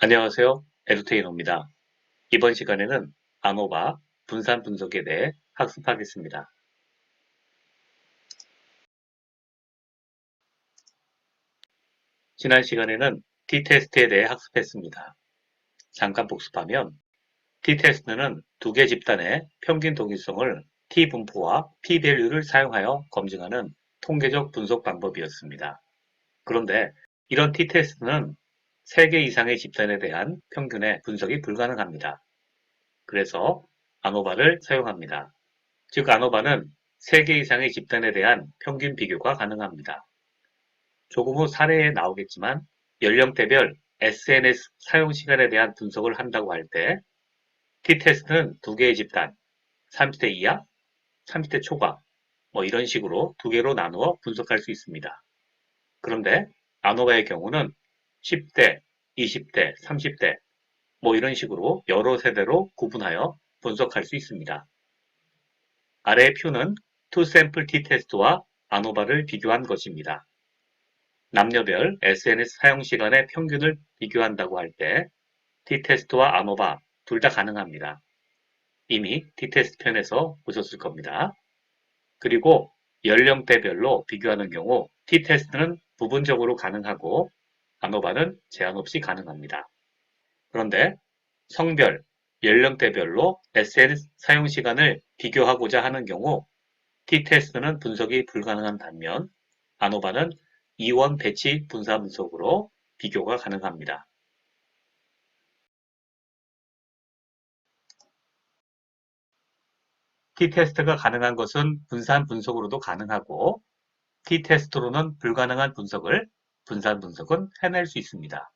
안녕하세요. 에듀테이너입니다. 이번 시간에는 아노바 분산 분석에 대해 학습하겠습니다. 지난 시간에는 t-테스트에 대해 학습했습니다. 잠깐 복습하면 t-테스트는 두 개 집단의 평균 동일성을 t-분포와 p-밸류를 사용하여 검증하는 통계적 분석 방법이었습니다. 그런데 이런 t-테스트는 3개 이상의 집단에 대한 평균의 분석이 불가능합니다. 그래서 아노바를 사용합니다. 즉 아노바는 3개 이상의 집단에 대한 평균 비교가 가능합니다. 조금 후 사례에 나오겠지만 연령대별 SNS 사용 시간에 대한 분석을 한다고 할 때 t-테스트는 두 개의 집단, 30대 이하, 30대 초과, 뭐 이런 식으로 두 개로 나누어 분석할 수 있습니다. 그런데 아노바의 경우는 10대, 20대, 30대 뭐 이런 식으로 여러 세대로 구분하여 분석할 수 있습니다. 아래의 표는 투샘플 t-테스트와 아노바를 비교한 것입니다. 남녀별 SNS 사용 시간의 평균을 비교한다고 할 때 t-테스트와 아노바 둘 다 가능합니다. 이미 t-테스트 편에서 보셨을 겁니다. 그리고 연령대별로 비교하는 경우 t-테스트는 부분적으로 가능하고 아노바는 제한 없이 가능합니다. 그런데 성별, 연령대별로 SNS 사용 시간을 비교하고자 하는 경우 t-테스트는 분석이 불가능한 반면 아노바는 이원 배치 분사 분석으로 비교가 가능합니다. t-테스트가 가능한 것은 분산 분석으로도 가능하고 t-테스트로는 불가능한 분석을 분산 분석은 해낼 수 있습니다.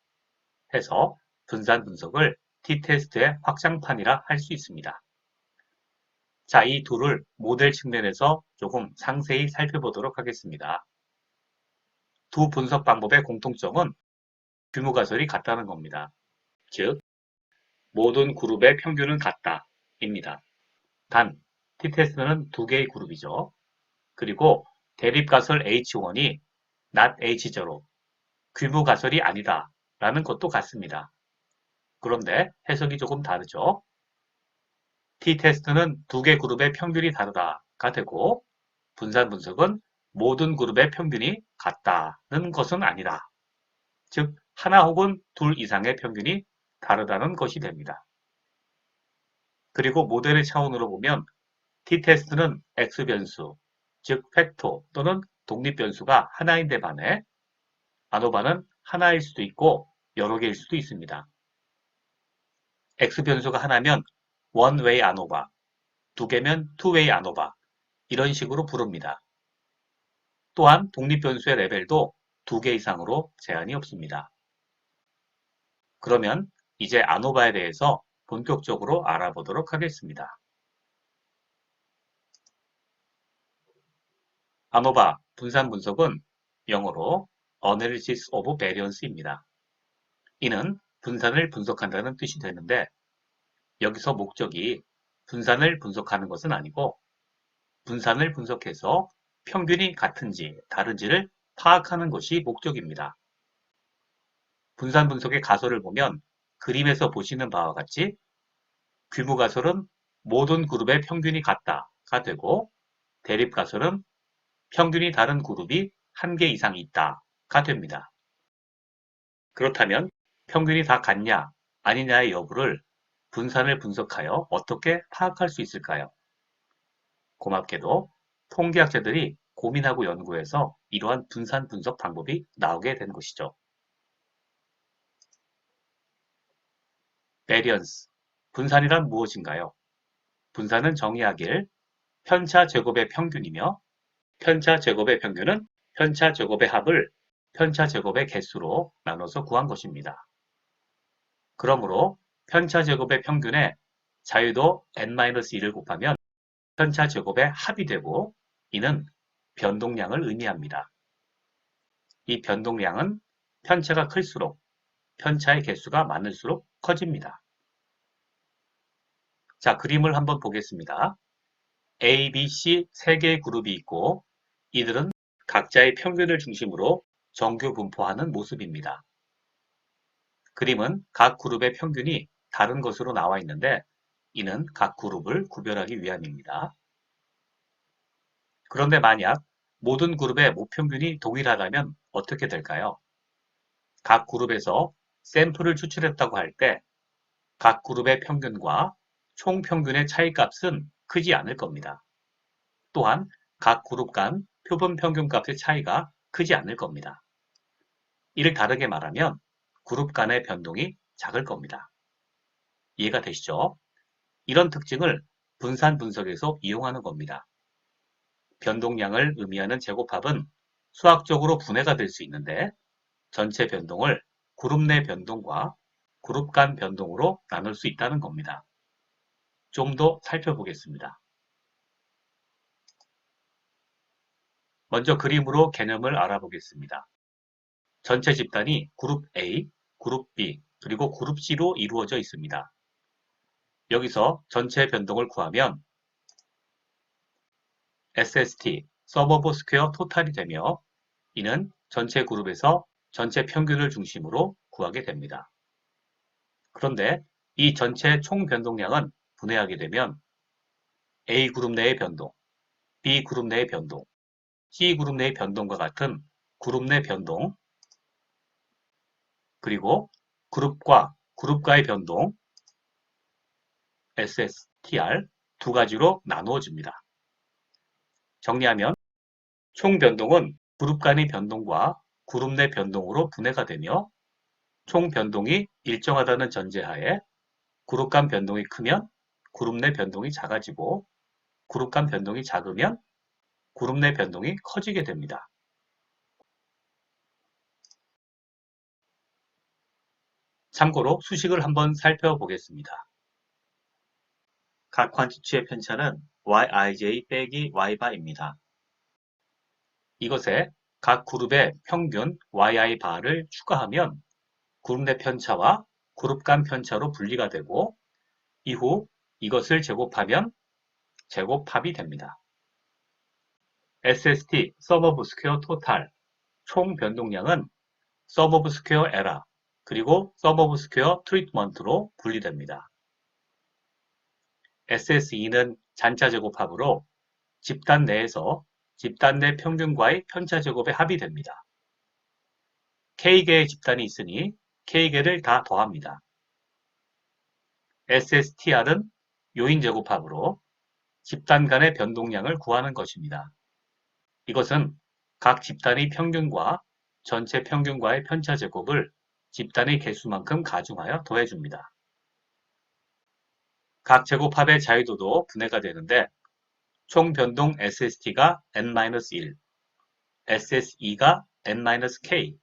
해서 분산 분석을 t-테스트의 확장판이라 할 수 있습니다. 자, 이 둘을 모델 측면에서 조금 상세히 살펴보도록 하겠습니다. 두 분석 방법의 공통점은 규모 가설이 같다는 겁니다. 즉, 모든 그룹의 평균은 같다 입니다. 단, t-테스트는 두 개의 그룹이죠. 그리고 대립가설 H1이 not H0, 규모 가설이 아니다 라는 것도 같습니다. 그런데 해석이 조금 다르죠. t-테스트는 두 개 그룹의 평균이 다르다가 되고 분산 분석은 모든 그룹의 평균이 같다는 것은 아니다. 즉 하나 혹은 둘 이상의 평균이 다르다는 것이 됩니다. 그리고 모델의 차원으로 보면 t-테스트는 x변수, 즉 팩토 또는 독립변수가 하나인 데 반해 아노바는 하나일 수도 있고 여러 개일 수도 있습니다. x변수가 하나면 one-way 아노바, 두 개면 two-way 아노바 이런 식으로 부릅니다. 또한 독립변수의 레벨도 두 개 이상으로 제한이 없습니다. 그러면 이제 아노바에 대해서 본격적으로 알아보도록 하겠습니다. 아노바 분산 분석은 영어로 Analysis of Variance입니다. 이는 분산을 분석한다는 뜻이 되는데 여기서 목적이 분산을 분석하는 것은 아니고 분산을 분석해서 평균이 같은지 다른지를 파악하는 것이 목적입니다. 분산 분석의 가설을 보면 그림에서 보시는 바와 같이 규모 가설은 모든 그룹의 평균이 같다가 되고 대립 가설은 평균이 다른 그룹이 한 개 이상 있다 가 됩니다. 그렇다면 평균이 다 같냐 아니냐의 여부를 분산을 분석하여 어떻게 파악할 수 있을까요? 고맙게도 통계학자들이 고민하고 연구해서 이러한 분산 분석 방법이 나오게 된 것이죠. variance, 분산이란 무엇인가요? 분산은 정의하길 편차 제곱의 평균이며 편차 제곱의 평균은 편차 제곱의 합을 편차 제곱의 개수로 나눠서 구한 것입니다. 그러므로 편차 제곱의 평균에 자유도 n-1을 곱하면 편차 제곱의 합이 되고 이는 변동량을 의미합니다. 이 변동량은 편차가 클수록 편차의 개수가 많을수록 커집니다. 자, 그림을 한번 보겠습니다. A, B, C 세 개의 그룹이 있고 이들은 각자의 평균을 중심으로 정규 분포하는 모습입니다. 그림은 각 그룹의 평균이 다른 것으로 나와 있는데 이는 각 그룹을 구별하기 위함입니다. 그런데 만약 모든 그룹의 모평균이 동일하다면 어떻게 될까요? 각 그룹에서 샘플을 추출했다고 할 때 각 그룹의 평균과 총 평균의 차이값은 크지 않을 겁니다. 또한 각 그룹 간 표본 평균값의 차이가 크지 않을 겁니다. 이를 다르게 말하면 그룹 간의 변동이 작을 겁니다. 이해가 되시죠? 이런 특징을 분산 분석에서 이용하는 겁니다. 변동량을 의미하는 제곱합은 수학적으로 분해가 될 수 있는데 전체 변동을 그룹 내 변동과 그룹 간 변동으로 나눌 수 있다는 겁니다. 좀 더 살펴보겠습니다. 먼저 그림으로 개념을 알아보겠습니다. 전체 집단이 그룹 A, 그룹 B, 그리고 그룹 C로 이루어져 있습니다. 여기서 전체 변동을 구하면 SST, 서버브 스퀘어 토탈이 되며 이는 전체 그룹에서 전체 평균을 중심으로 구하게 됩니다. 그런데 이 전체 총 변동량은 분해하게 되면 A 그룹 내의 변동, B 그룹 내의 변동, C 그룹 내의 변동과 같은 그룹 내 변동, 그리고 그룹과 그룹과의 변동, SSTR 두 가지로 나누어집니다. 정리하면 총 변동은 그룹 간의 변동과 그룹 내 변동으로 분해가 되며 총 변동이 일정하다는 전제하에 그룹 간 변동이 크면 그룹 내 변동이 작아지고 그룹 간 변동이 작으면 그룹 내 변동이 커지게 됩니다. 참고로 수식을 한번 살펴보겠습니다. 각 퀀티티의 편차는 yij 빼기 y바입니다. 이것에 각 그룹의 평균 yi 바를 추가하면 그룹 내 편차와 그룹 간 편차로 분리가 되고 이후 이것을 제곱하면 제곱합이 됩니다. SST 서버브 스퀘어 토탈 총 변동량은 서버브 스퀘어 에라 그리고 서버브 스퀘어 트리트먼트로 분리됩니다. SSE는 잔차 제곱합으로 집단 내에서 집단 내 평균과의 편차 제곱의 합이 됩니다. K개의 집단이 있으니 K개를 다 더합니다. SSTR은 요인 제곱합으로 집단 간의 변동량을 구하는 것입니다. 이것은 각 집단의 평균과 전체 평균과의 편차 제곱을 집단의 개수만큼 가중하여 더해줍니다. 각 제곱합의 자유도도 분해가 되는데 총 변동 SST가 n-1, SSE가 n-k,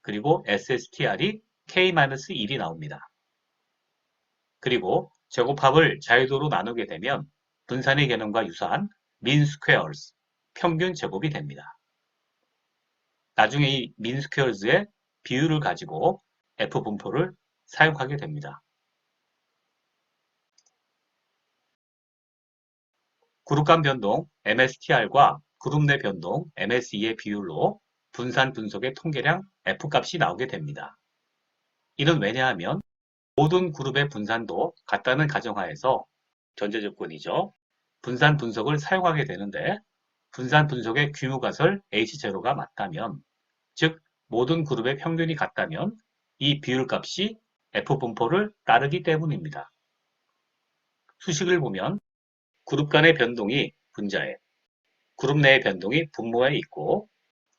그리고 SSTR이 k-1이 나옵니다. 그리고 제곱합을 자유도로 나누게 되면 분산의 개념과 유사한 mean squares, 평균 제곱이 됩니다. 나중에 이 squares의 비율을 가지고 F 분포를 사용하게 됩니다. 그룹 간 변동 MSTR과 그룹 내 변동 MSE의 비율로 분산 분석의 통계량 F값이 나오게 됩니다. 이는 왜냐하면 모든 그룹의 분산도 같다는 가정하에서 전제 조건이죠. 분산 분석을 사용하게 되는데 분산 분석의 규모가설 H0가 맞다면 즉 모든 그룹의 평균이 같다면 이 비율값이 F분포를 따르기 때문입니다. 수식을 보면 그룹 간의 변동이 분자에, 그룹 내의 변동이 분모에 있고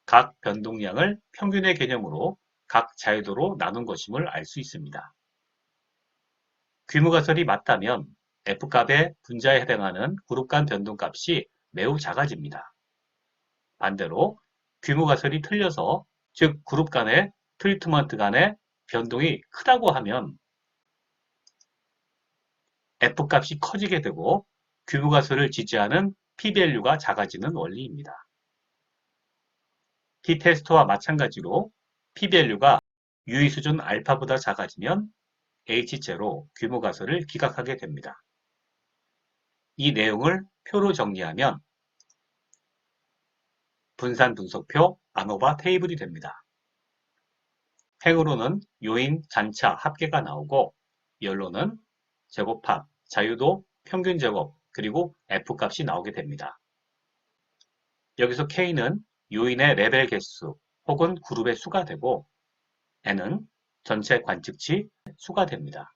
각 변동량을 평균의 개념으로 각 자유도로 나눈 것임을 알 수 있습니다. 규모가설이 맞다면 F값의 분자에 해당하는 그룹 간 변동값이 매우 작아집니다. 반대로 규모 가설이 틀려서 즉 그룹 간의 트리트먼트 간의 변동이 크다고 하면 F값이 커지게 되고 규모 가설을 지지하는 p-value가 작아지는 원리입니다. t-테스트와 마찬가지로 p-value가 유의 수준 알파보다 작아지면 H0 규모 가설을 기각하게 됩니다. 이 내용을 표로 정리하면 분산 분석표 아노바 테이블이 됩니다. 행으로는 요인, 잔차, 합계가 나오고 열로는 제곱합, 자유도, 평균 제곱, 그리고 F값이 나오게 됩니다. 여기서 K는 요인의 레벨 개수 혹은 그룹의 수가 되고 N은 전체 관측치 수가 됩니다.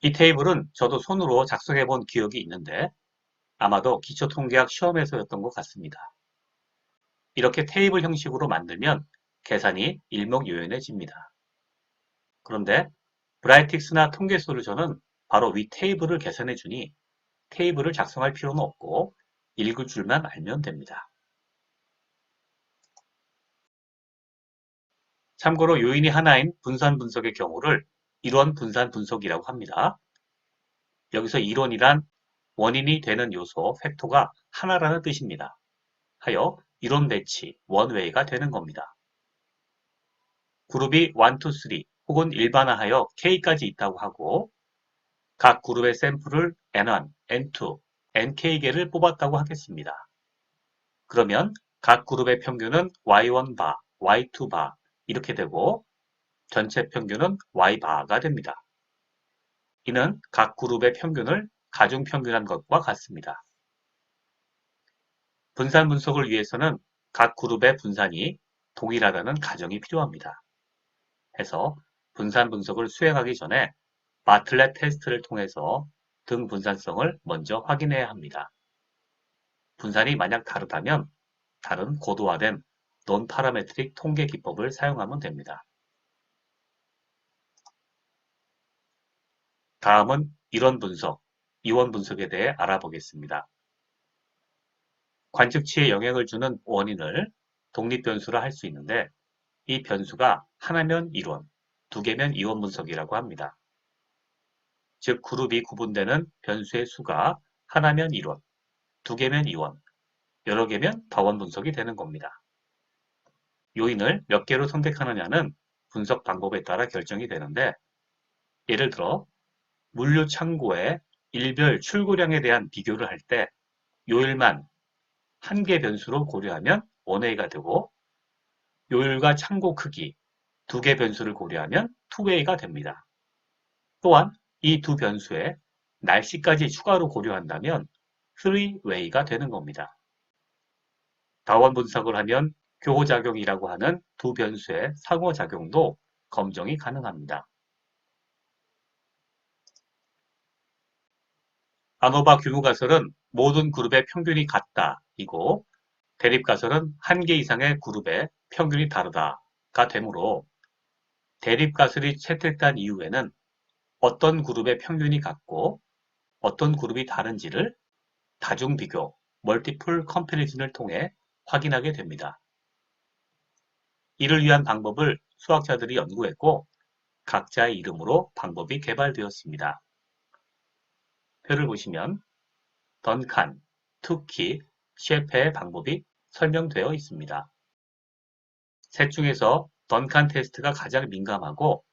이 테이블은 저도 손으로 작성해 본 기억이 있는데 아마도 기초통계학 시험에서였던 것 같습니다. 이렇게 테이블 형식으로 만들면 계산이 일목요연해집니다. 그런데 브라이틱스나 통계소류저는 바로 위 테이블을 계산해 주니 테이블을 작성할 필요는 없고 읽을 줄만 알면 됩니다. 참고로 요인이 하나인 분산 분석의 경우를 일원 분산 분석이라고 합니다. 여기서 일원이란 원인이 되는 요소, 팩토가 하나라는 뜻입니다. 하여 이론 배치, 원웨이가 되는 겁니다. 그룹이 1, 2, 3 혹은 일반화하여 K까지 있다고 하고 각 그룹의 샘플을 N1, N2, NK개를 뽑았다고 하겠습니다. 그러면 각 그룹의 평균은 Y1바, Y2바 이렇게 되고 전체 평균은 Y바가 됩니다. 이는 각 그룹의 평균을 가중평균한 것과 같습니다. 분산 분석을 위해서는 각 그룹의 분산이 동일하다는 가정이 필요합니다. 해서 분산 분석을 수행하기 전에 마틀렛 테스트를 통해서 등 분산성을 먼저 확인해야 합니다. 분산이 만약 다르다면 다른 고도화된 논 파라메트릭 통계 기법을 사용하면 됩니다. 다음은 이론 분석, 이원 분석에 대해 알아보겠습니다. 관측치에 영향을 주는 원인을 독립변수라 할 수 있는데 이 변수가 하나면 이론, 두 개면 이원 분석이라고 합니다. 즉 그룹이 구분되는 변수의 수가 하나면 이론, 두 개면 이원, 여러 개면 다원 분석이 되는 겁니다. 요인을 몇 개로 선택하느냐는 분석 방법에 따라 결정이 되는데 예를 들어 물류 창고의 일별 출고량에 대한 비교를 할 때 요일만 한 개 변수로 고려하면 원웨이가 되고 요일과 창고 크기 두 개 변수를 고려하면 투웨이가 됩니다. 또한 이 두 변수에 날씨까지 추가로 고려한다면 3웨이가 되는 겁니다. 다원 분석을 하면 교호작용이라고 하는 두 변수의 상호작용도 검정이 가능합니다. 아노바 규모 가설은 모든 그룹의 평균이 같다 이고 대립 가설은 한 개 이상의 그룹의 평균이 다르다가 되므로 대립 가설이 채택된 이후에는 어떤 그룹의 평균이 같고 어떤 그룹이 다른지를 다중 비교, 멀티플 컴패리즌을 통해 확인하게 됩니다. 이를 위한 방법을 수학자들이 연구했고 각자의 이름으로 방법이 개발되었습니다. 표를 보시면 던칸, 투키, 셰페의 방법이 설명되어 있습니다. 셋 중에서 던칸 테스트가 가장 민감하고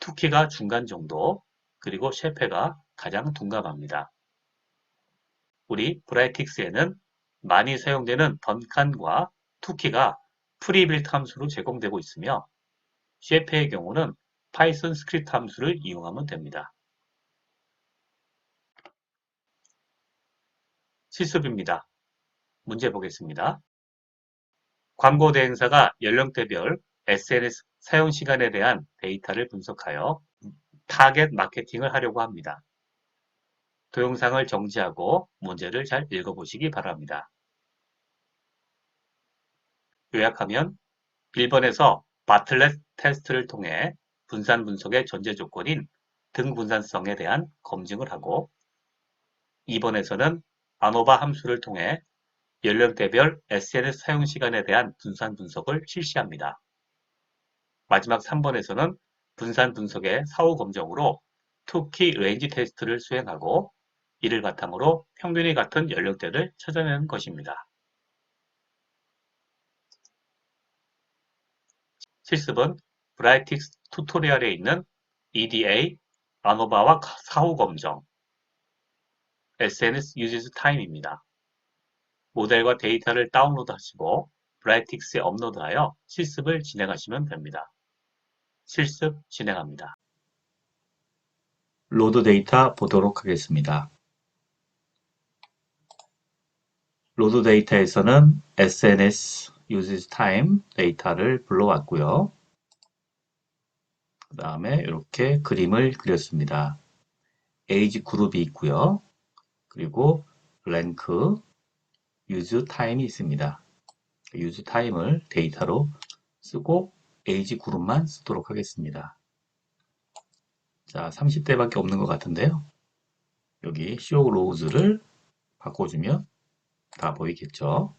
투키가 중간 정도 그리고 셰페가 가장 둔감합니다. 우리 브라이틱스에는 많이 사용되는 던칸과 투키가 프리빌트 함수로 제공되고 있으며 셰페의 경우는 파이썬 스크립트 함수를 이용하면 됩니다. 실습입니다. 문제 보겠습니다. 광고 대행사가 연령대별 SNS 사용 시간에 대한 데이터를 분석하여 타겟 마케팅을 하려고 합니다. 동영상을 정지하고 문제를 잘 읽어보시기 바랍니다. 요약하면 1번에서 바틀렛 테스트를 통해 분산 분석의 전제 조건인 등분산성에 대한 검증을 하고 2번에서는 아노바 함수를 통해 연령대별 SNS 사용 시간에 대한 분산 분석을 실시합니다. 마지막 3번에서는 분산 분석의 사후 검정으로 투키 레인지 테스트를 수행하고 이를 바탕으로 평균이 같은 연령대를 찾아내는 것입니다. 실습은 브라이틱스 튜토리얼에 있는 EDA, 아노바와 사후 검정, SNS Uses Time입니다. 모델과 데이터를 다운로드 하시고 브라이틱스에 업로드하여 실습을 진행하시면 됩니다. 실습 진행합니다. 로드 데이터 보도록 하겠습니다. 로드 데이터에서는 SNS uses time 데이터를 불러왔고요. 그 다음에 이렇게 그림을 그렸습니다. age 그룹이 있고요. 그리고 랭크, use time이 있습니다. use time을 데이터로 쓰고 age 그룹만 쓰도록 하겠습니다. 자, 30대밖에 없는 것 같은데요. 여기 show rows를 바꿔주면 다 보이겠죠.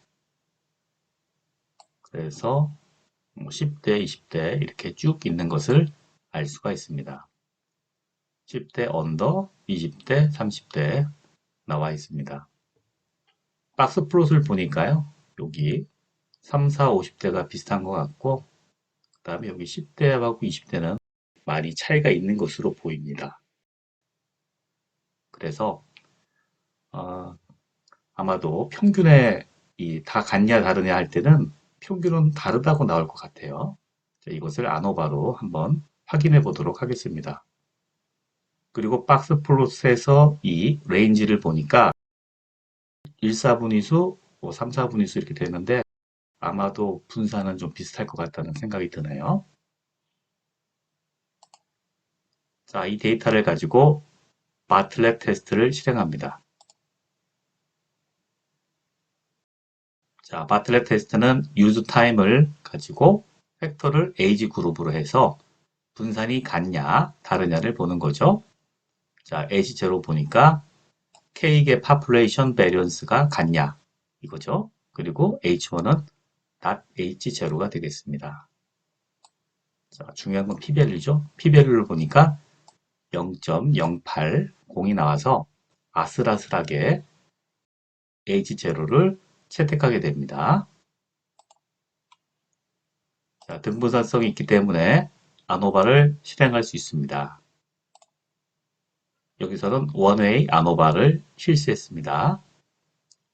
그래서 10대, 20대 이렇게 쭉 있는 것을 알 수가 있습니다. 10대 언더, 20대, 30대 나와 있습니다. 박스 플롯을 보니까요. 여기 3, 4, 50대가 비슷한 것 같고 그 다음에 여기 10대하고 20대는 많이 차이가 있는 것으로 보입니다. 그래서 어, 아마도 평균에 이다 같냐 다르냐 할 때는 평균은 다르다고 나올 것 같아요. 자, 이것을 아노바로 한번 확인해 보도록 하겠습니다. 그리고 박스 플롯에서 이 레인지를 보니까 1, 4분위수, 3, 4분위수 이렇게 되는데 아마도 분산은 좀 비슷할 것 같다는 생각이 드네요. 자, 이 데이터를 가지고 바틀렛 테스트를 실행합니다. 자, 바틀렛 테스트는 use time을 가지고 팩터를 age 그룹으로 해서 분산이 같냐, 다르냐를 보는 거죠. 자, age 제로 보니까 K의 population variance가 같냐, 이거죠. 그리고 H1은 .H0가 되겠습니다. 자, 중요한 건 P밸류죠. P밸류를 보니까 0.080이 나와서 아슬아슬하게 H0를 채택하게 됩니다. 자, 등분산성이 있기 때문에 아노바를 실행할 수 있습니다. 여기서는 원웨이 아노바를 실시했습니다.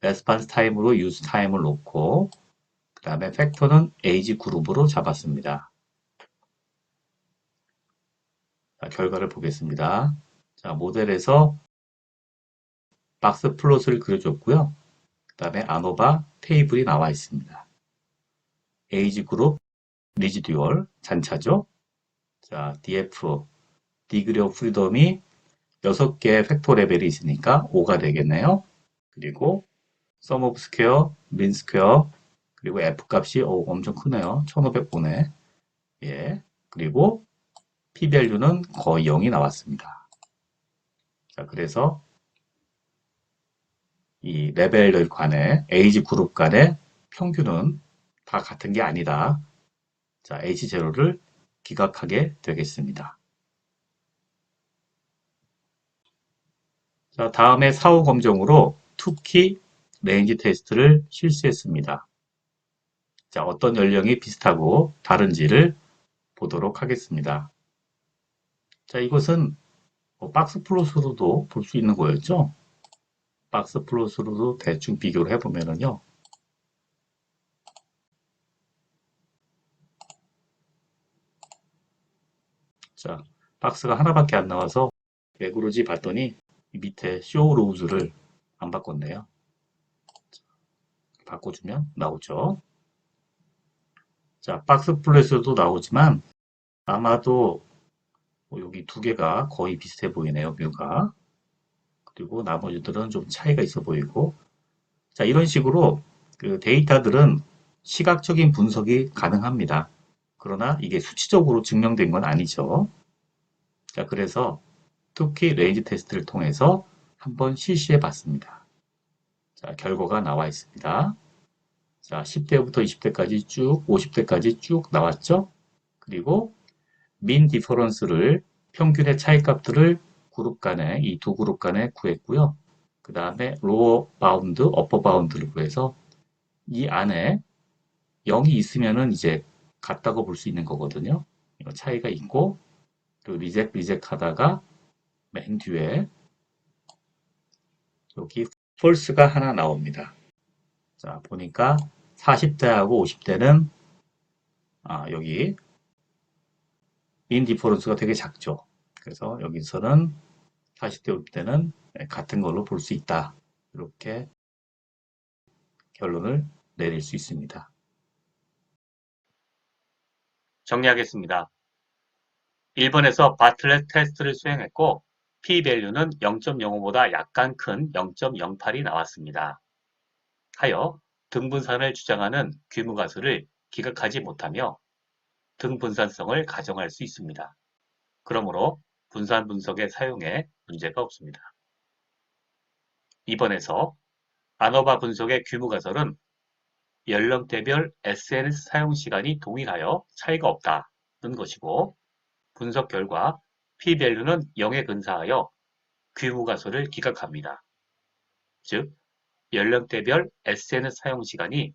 레스판스 타임으로 유스 타임을 놓고 그 다음에 팩터는 에이지 그룹으로 잡았습니다. 자, 결과를 보겠습니다. 자, 모델에서 박스 플롯을 그려줬고요. 그 다음에 아노바 테이블이 나와 있습니다. 에이지 그룹 리지듀얼 잔차죠. 자, 오브 프리덤이 6개의 팩토 레벨이 있으니까 5가 되겠네요. 그리고 sum of square, min square, 그리고 f 값이 오, 엄청 크네요. 1500분의 예. 그리고 p 밸류는 거의 0이 나왔습니다. 자, 그래서 이 레벨 간의 에이지 그룹 간의 평균은 다 같은 게 아니다. 자, H0를 기각하게 되겠습니다. 자, 다음에 사후 검정으로 투키 레인지 테스트를 실시했습니다. 자, 어떤 연령이 비슷하고 다른지를 보도록 하겠습니다. 자, 이것은 뭐 박스 플롯으로도 볼 수 있는 거였죠. 박스 플롯으로도 대충 비교를 해보면은요. 자, 박스가 하나밖에 안 나와서 왜 그러지 봤더니 밑에 쇼 로우즈를 안 바꿨네요. 바꿔주면 나오죠. 자, 박스 플랫에도 나오지만 아마도 뭐 여기 두 개가 거의 비슷해 보이네요, 뮤가. 그리고 나머지들은 좀 차이가 있어 보이고. 자, 이런 식으로 그 데이터들은 시각적인 분석이 가능합니다. 그러나 이게 수치적으로 증명된 건 아니죠. 자, 그래서 투키 레인지 테스트를 통해서 한번 실시해 봤습니다. 자, 결과가 나와 있습니다. 자, 10대부터 20대까지 쭉, 50대까지 쭉 나왔죠? 그리고 민 디퍼런스를 평균의 차이값들을 그룹 간에 이 두 그룹 간에 구했고요. 그 다음에 로어 바운드, 어퍼 바운드를 구해서 이 안에 0이 있으면은 이제 같다고 볼 수 있는 거거든요. 차이가 있고 또 리젝 리젝 하다가 맨 뒤에 여기 false가 하나 나옵니다. 자, 보니까 40대하고 50대는 아, 여기 민 디퍼런스가 되게 작죠. 그래서 여기서는 40대 50대는 같은 걸로 볼 수 있다. 이렇게 결론을 내릴 수 있습니다. 정리하겠습니다. 1번에서 바틀렛 테스트를 수행했고 p-value는 0.05보다 약간 큰 0.08이 나왔습니다. 하여 등분산을 주장하는 귀무가수를 기각하지 못하며 등분산성을 가정할 수 있습니다. 그러므로 분산 분석의 사용에 문제가 없습니다. 2번에서 아노바 분석의 규모가설은 연령대별 SNS 사용 시간이 동일하여 차이가 없다는 것이고 분석 결과 p-value는 0에 근사하여 규모가설을 기각합니다. 즉, 연령대별 SNS 사용 시간이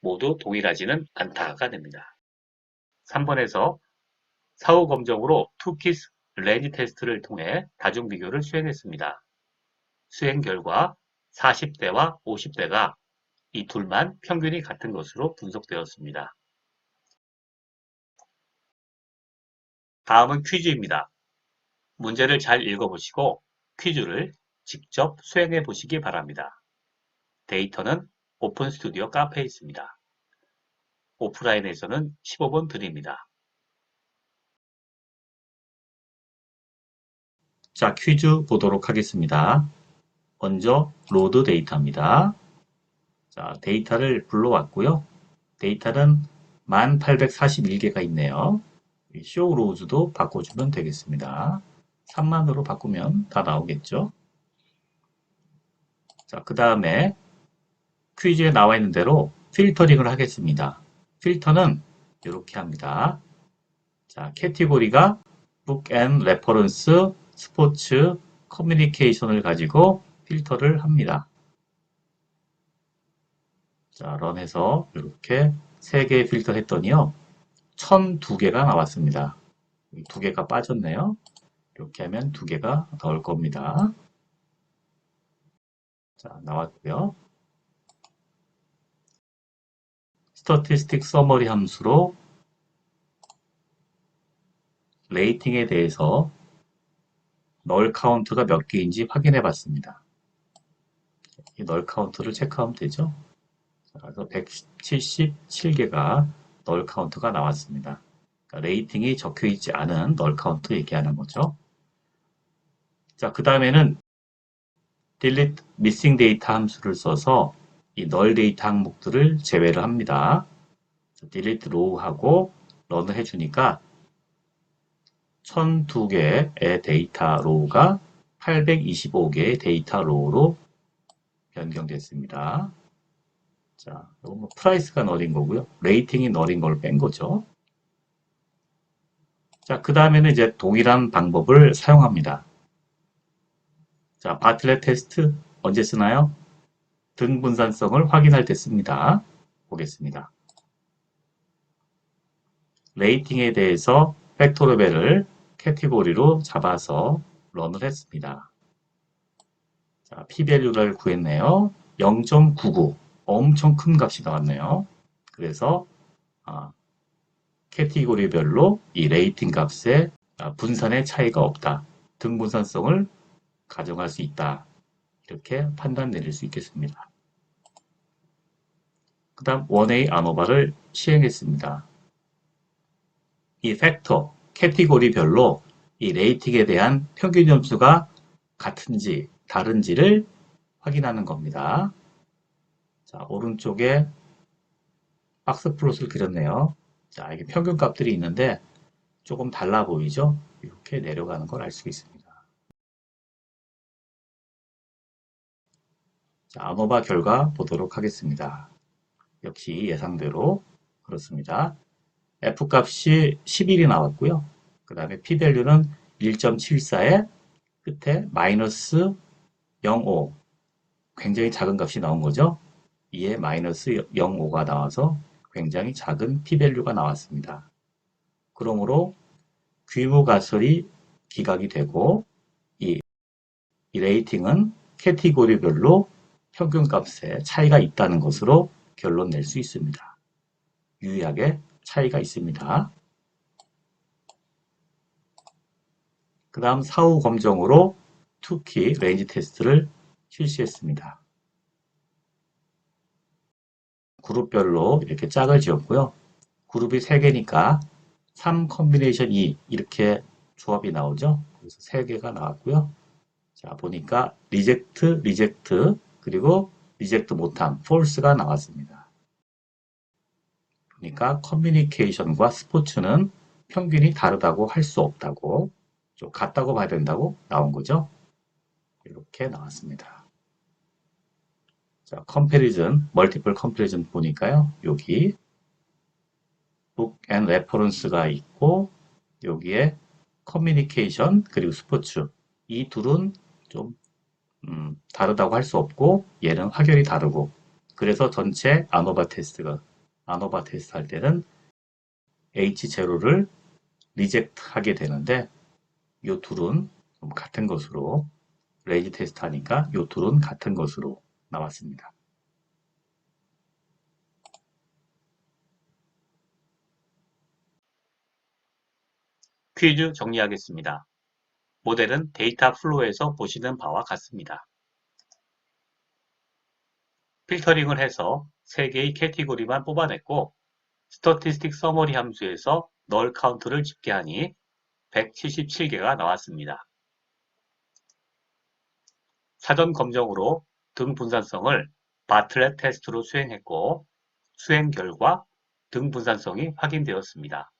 모두 동일하지는 않다가 됩니다. 3번에서 사후 검정으로 투키스 레니 테스트를 통해 다중 비교를 수행했습니다. 수행 결과 40대와 50대가 이 둘만 평균이 같은 것으로 분석되었습니다. 다음은 퀴즈입니다. 문제를 잘 읽어보시고 퀴즈를 직접 수행해 보시기 바랍니다. 데이터는 오픈 스튜디오 카페에 있습니다. 오프라인에서는 15번 드립니다. 자, 퀴즈 보도록 하겠습니다. 먼저 로드 데이터입니다. 자, 데이터를 불러왔고요. 데이터는 1841개가 있네요. 쇼 로즈도 바꿔주면 되겠습니다. 3만으로 바꾸면 다 나오겠죠. 자, 그 다음에 퀴즈에 나와 있는 대로 필터링을 하겠습니다. 필터는 이렇게 합니다. 자, 캐티고리가 북앤 레퍼런스, 스포츠, 커뮤니케이션을 가지고 필터를 합니다. 자, 런해서 이렇게 3개 필터 했더니요. 1002개가 나왔습니다. 두 개가 빠졌네요. 이렇게 하면 두 개가 나올 겁니다. 자, 나왔고요. 스터티스틱 서머리 함수로 레이팅에 대해서 널 카운트가 몇 개인지 확인해 봤습니다. 이널 카운트를 체크하면 되죠. 그래서 177개가 널 카운트가 나왔습니다. 그러니까 레이팅이 적혀 있지 않은 널 카운트 얘기하는 거죠. 자, 그 다음에는 delete missing data 함수를 써서 이널 데이터 항목들을 제외를 합니다. delete row하고 런을 해주니까 1002개의 데이터 로우가 825개의 데이터 로우로 변경됐습니다. 자, 이건 뭐 프라이스가 널인 거고요. 레이팅이 널인 걸 뺀 거죠. 자, 그 다음에는 이제 동일한 방법을 사용합니다. 자, 바틀렛 테스트 언제 쓰나요? 등 분산성을 확인할 때 씁니다. 보겠습니다. 레이팅에 대해서 팩토레벨을 캐티고리로 잡아서 런을 했습니다. 자, p-value를 구했네요. 0.99 엄청 큰 값이 나왔네요. 그래서 아, 캐티고리별로 이 레이팅 값의 아, 분산의 차이가 없다. 등분산성을 가정할 수 있다. 이렇게 판단 내릴 수 있겠습니다. 그 다음 원웨이 아노바를 시행했습니다. 이 팩터, 캐티고리별로 이 레이팅에 대한 평균 점수가 같은지 다른지를 확인하는 겁니다. 자, 오른쪽에 박스 플롯을 그렸네요. 자, 이게 평균 값들이 있는데 조금 달라 보이죠? 이렇게 내려가는 걸 알 수 있습니다. 자, 아노바 결과 보도록 하겠습니다. 역시 예상대로 그렇습니다. F값이 11이 나왔고요. 그 다음에 P-value는 1.74에 끝에 마이너스 0.5 굉장히 작은 값이 나온 거죠. 2에 마이너스 0.5가 나와서 굉장히 작은 P-value가 나왔습니다. 그러므로 규모 가설이 기각이 되고 이, 이 레이팅은 캐티고리별로 평균값에 차이가 있다는 것으로 결론 낼 수 있습니다. 유의하게 차이가 있습니다. 그 다음 사후 검정으로 투키 레인지 테스트를 실시했습니다. 그룹별로 이렇게 짝을 지었고요. 그룹이 3개니까 3 컨비네이션 2 이렇게 조합이 나오죠. 그래서 3개가 나왔고요. 자 보니까 리젝트, 리젝트 그리고 리젝트 못함, false가 나왔습니다. 그러니까 커뮤니케이션과 스포츠는 평균이 다르다고 할 수 없다고 좀 같다고 봐야 된다고 나온 거죠. 이렇게 나왔습니다. 자, 컴패리즌, 멀티플 컴패리즌 보니까요. 여기 book and reference가 있고 여기에 커뮤니케이션 그리고 스포츠 이 둘은 좀 음, 다르다고 할 수 없고 얘는 확연히 다르고 그래서 전체 아노바 테스트가 아노바 테스트 할 때는 H0를 리젝트 하게 되는데 이 둘은 좀 같은 것으로 레이지 테스트 하니까 이 둘은 같은 것으로 나왔습니다. 퀴즈 정리하겠습니다. 모델은 데이터 플로우에서 보시는 바와 같습니다. 필터링을 해서 3개의 캐티고리만 뽑아냈고 스터티스틱 서머리 함수에서 널 카운트를 집계하니 177개가 나왔습니다. 사전 검정으로 등 분산성을 바틀렛 테스트로 수행했고 수행 결과 등 분산성이 확인되었습니다.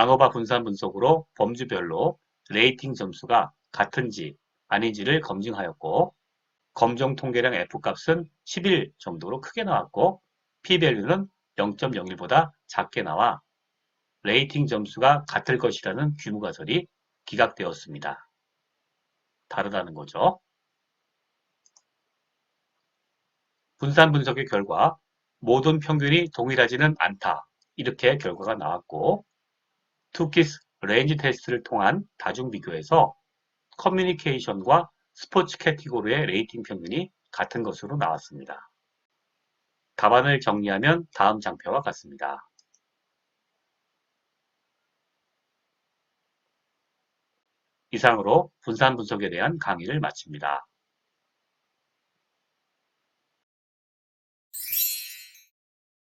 아노바 분산 분석으로 범주별로 레이팅 점수가 같은지 아닌지를 검증하였고 검정 통계량 F값은 11 정도로 크게 나왔고 P밸류는 0.01보다 작게 나와 레이팅 점수가 같을 것이라는 규모가설이 기각되었습니다. 다르다는 거죠. 분산 분석의 결과 모든 평균이 동일하지는 않다. 이렇게 결과가 나왔고 투키스 레인지 테스트를 통한 다중 비교에서 커뮤니케이션과 스포츠 캐티고리의 레이팅 평균이 같은 것으로 나왔습니다. 답안을 정리하면 다음 장표와 같습니다. 이상으로 분산 분석에 대한 강의를 마칩니다.